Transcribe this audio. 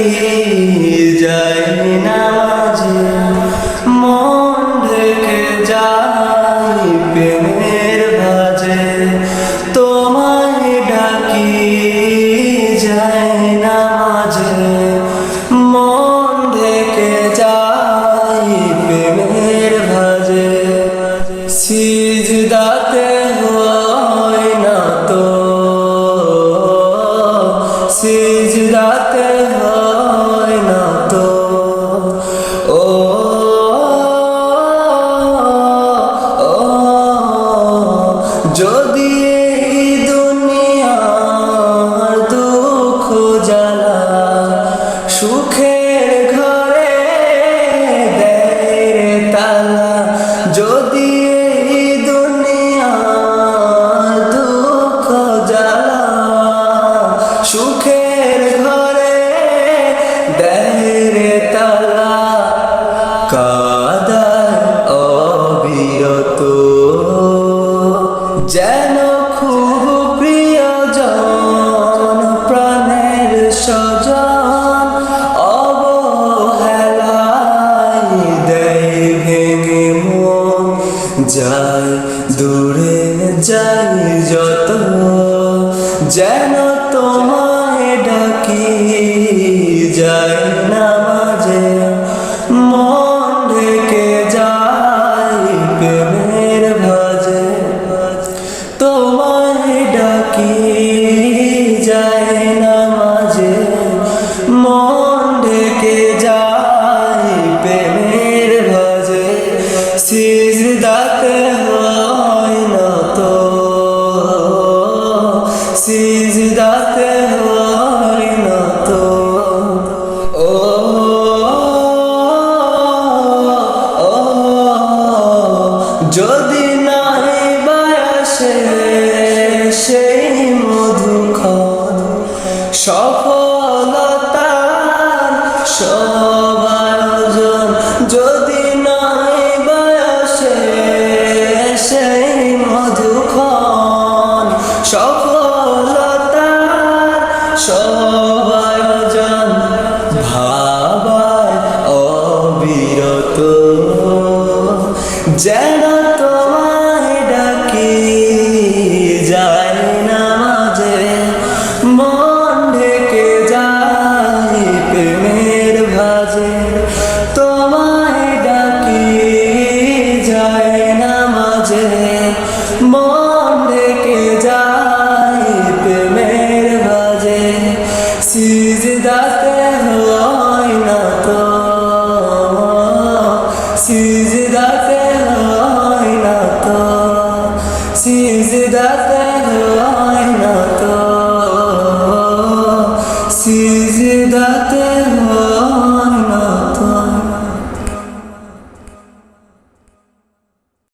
yeah. দিয়ে দূরে যাই যত, যেন তোমায় ডাকি, যাই না মাঝে মন ঢেকে যাই প্রেমের ভাজে। তোমায় ডাকি। দিদাতে হয় সবায়োজন ভাবায় অবিরত। যেন তোমায় ডাকি, যায় না মাঝে, মন ঢেকে যায় প্রেমের ভাজে। তোমায় ডাকি, যায় না মাঝে sizi dertler aynada sizi dertler aynada sizi dertler aynada sizi dertler aynada